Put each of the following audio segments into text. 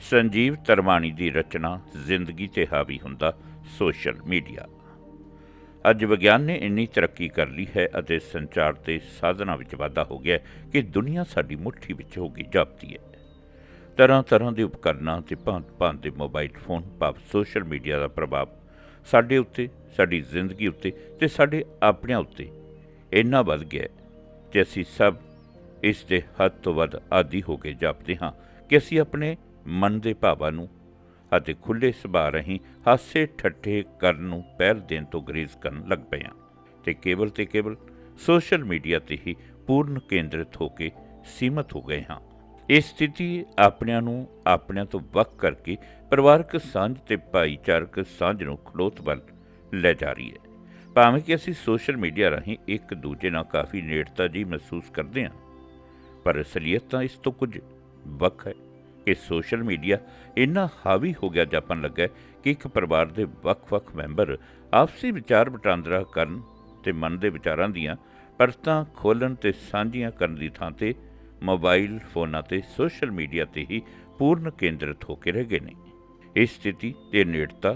ਸੰਜੀਵ ਤਰਮਾਣੀ ਦੀ ਰਚਨਾ ਜ਼ਿੰਦਗੀ ਤੇ ਹਾਵੀ ਹੁੰਦਾ ਸੋਸ਼ਲ ਮੀਡੀਆ। ਅੱਜ ਵਿਗਿਆਨ ਨੇ ਇੰਨੀ ਤਰੱਕੀ ਕਰ ਲਈ ਹੈ ਅਤੇ ਸੰਚਾਰ ਦੇ ਸਾਧਨਾਂ ਵਿੱਚ ਵਾਧਾ ਹੋ ਗਿਆ ਕਿ ਦੁਨੀਆ ਸਾਡੀ ਮੁੱਠੀ ਵਿੱਚ ਹੋ ਗਈ ਜਾਪਦੀ ਹੈ। ਤਰ੍ਹਾਂ ਤਰ੍ਹਾਂ ਦੇ ਉਪਕਰਨਾਂ ਤੇ ਭਾਂਤ ਭਾਂਤ ਦੇ ਮੋਬਾਈਲ ਫੋਨ ਭਾਵ ਸੋਸ਼ਲ ਮੀਡੀਆ ਦਾ ਪ੍ਰਭਾਵ ਸਾਡੇ ਉੱਤੇ, ਸਾਡੀ ਜ਼ਿੰਦਗੀ ਉੱਤੇ ਤੇ ਸਾਡੇ ਆਪਣਿਆਂ ਉੱਤੇ ਇੰਨਾ ਵੱਧ ਗਿਆ ਹੈ ਕਿ ਅਸੀਂ ਸਭ ਇਸ ਦੇ ਹੱਦ ਤੋਂ ਵੱਧ ਆਦੀ ਹੋ ਕੇ ਜਾਪਦੇ ਹਾਂ ਕਿ ਅਸੀਂ ਆਪਣੇ ਮਨ ਦੇ ਭਾਵਾਂ ਨੂੰ ਅਤੇ ਖੁੱਲੇ ਸੁਭਾਅ ਰਹੀ ਹਾਸੇ ਠੱਠੇ ਕਰਨ ਨੂੰ ਪਹਿਲ ਦੇਣ ਤੋਂ ਗਰੇਜ਼ ਕਰਨ ਲੱਗ ਪਏ ਹਾਂ ਤੇ ਕੇਵਲ ਤੇ ਕੇਵਲ ਸੋਸ਼ਲ ਮੀਡੀਆ ਤੇ ਹੀ ਪੂਰਨ ਕੇਂਦਰਿਤ ਹੋ ਕੇ ਸੀਮਤ ਹੋ ਗਏ ਹਾਂ। ਇਹ ਸਥਿਤੀ ਆਪਣਿਆਂ ਨੂੰ ਆਪਣਿਆਂ ਤੋਂ ਵੱਖ ਕਰਕੇ ਪਰਿਵਾਰਕ ਸਾਂਝ ਤੇ ਭਾਈਚਾਰਕ ਸਾਂਝ ਨੂੰ ਖਲੋਤ ਵੱਲ ਲੈ ਜਾ ਰਹੀ ਹੈ। ਭਾਵੇਂ ਕਿ ਅਸੀਂ ਸੋਸ਼ਲ ਮੀਡੀਆ ਰਾਹੀਂ ਇੱਕ ਦੂਜੇ ਨਾਲ ਕਾਫੀ ਨੇੜਤਾ ਜੀ ਮਹਿਸੂਸ ਕਰਦੇ ਹਾਂ, ਪਰ ਅਸਲੀਅਤ ਤਾਂ ਇਸ ਤੋਂ ਕੁਝ ਵੱਖ ਹੈ। ਕਿ ਸੋਸ਼ਲ ਮੀਡੀਆ ਇੰਨਾ ਹਾਵੀ ਹੋ ਗਿਆ ਜਾਪਣ ਲੱਗਾ ਕਿ ਇੱਕ ਪਰਿਵਾਰ ਦੇ ਵੱਖ-ਵੱਖ ਮੈਂਬਰ ਆਪਸੀ ਵਿਚਾਰ ਵਟਾਂਦਰਾ ਕਰਨ ਤੇ ਮਨ ਦੇ ਵਿਚਾਰਾਂ ਦੀਆਂ ਪਰਤਾਂ ਖੋਲਣ ਤੇ ਸਾਂਝੀਆਂ ਕਰਨ ਦੀ ਥਾਂ ਤੇ ਮੋਬਾਈਲ ਫੋਨਾਂ ਤੇ ਸੋਸ਼ਲ ਮੀਡੀਆ ਤੇ ਹੀ ਪੂਰਨ ਕੇਂਦਰਿਤ ਹੋ ਕੇ ਰਹਿ ਗਏ ਨੇ। ਇਸ ਸਥਿਤੀ ਤੇ ਨੇੜਤਾ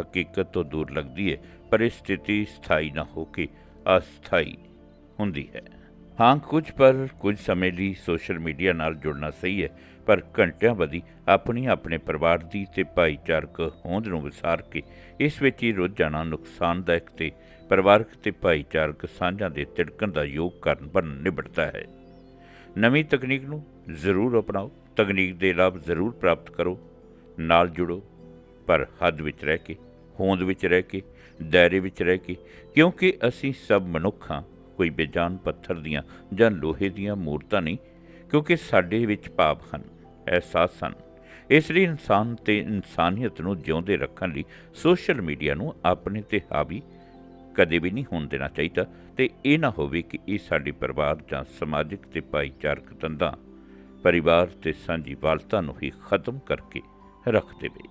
ਹਕੀਕਤ ਤੋਂ ਦੂਰ ਲੱਗਦੀ ਹੈ, ਪਰ ਇਹ ਸਥਿਤੀ ਸਥਾਈ ਨਾ ਹੋ ਕੇ ਅਸਥਾਈ ਹੁੰਦੀ ਹੈ। ਹਾਂ, ਕੁਝ ਪਰ ਕੁਝ ਸਮੇਂ ਲਈ ਸੋਸ਼ਲ ਮੀਡੀਆ ਨਾਲ ਜੁੜਨਾ ਸਹੀ ਹੈ, ਪਰ ਘੰਟਿਆਂ ਵਧੀ ਆਪਣੀ ਆਪਣੇ ਪਰਿਵਾਰ ਦੀ ਤੇ ਭਾਈਚਾਰਕ ਹੋਂਦ ਨੂੰ ਵਿਸਾਰ ਕੇ ਇਸ ਵਿੱਚ ਹੀ ਰੁੱਝ ਜਾਣਾ ਨੁਕਸਾਨਦਾਇਕ ਤੇ ਪਰਿਵਾਰਕ ਤੇ ਭਾਈਚਾਰਕ ਸਾਂਝਾਂ ਦੇ ਤਿੜਕਣ ਦਾ ਯੋਗ ਕਾਰਨ ਬਣ ਨਿਬੜਦਾ ਹੈ। ਨਵੀਂ ਤਕਨੀਕ ਨੂੰ ਜ਼ਰੂਰ ਅਪਣਾਓ, ਤਕਨੀਕ ਦੇ ਲਾਭ ਜ਼ਰੂਰ ਪ੍ਰਾਪਤ ਕਰੋ, ਨਾਲ ਜੁੜੋ, ਪਰ ਹੱਦ ਵਿੱਚ ਰਹਿ ਕੇ, ਹੋਂਦ ਵਿੱਚ ਰਹਿ ਕੇ, ਦਾਇਰੇ ਵਿੱਚ ਰਹਿ ਕੇ, ਕਿਉਂਕਿ ਅਸੀਂ ਸਭ ਮਨੁੱਖ ਹਾਂ। ਕੋਈ ਬੇਜਾਨ ਪੱਥਰ ਦੀਆਂ ਜਾਂ ਲੋਹੇ ਦੀਆਂ ਮੂਰਤਾਂ ਨਹੀਂ, ਕਿਉਂਕਿ ਸਾਡੇ ਵਿੱਚ ਭਾਵ ਹਨ, ਅਹਿਸਾਸ ਹਨ। ਇਸ ਲਈ ਇਨਸਾਨ ਤੇ ਇਨਸਾਨੀਅਤ ਨੂੰ ਜਿਉਂਦੇ ਰੱਖਣ ਲਈ ਸੋਸ਼ਲ ਮੀਡੀਆ ਨੂੰ ਆਪਣੇ ਤੇ ਹਾਵੀ ਕਦੇ ਵੀ ਨਹੀਂ ਹੋਣ ਦੇਣਾ ਚਾਹੀਦਾ ਤੇ ਇਹ ਨਾ ਹੋਵੇ ਕਿ ਇਹ ਸਾਡੇ ਪਰਿਵਾਰ ਜਾਂ ਸਮਾਜਿਕ ਤੇ ਭਾਈਚਾਰਕ ਤੰਦਾਂ ਪਰਿਵਾਰ ਤੇ ਸਾਂਝੀ ਵਾਲਤਾ ਨੂੰ ਹੀ ਖਤਮ ਕਰਕੇ ਰੱਖ ਦੇਵੇ।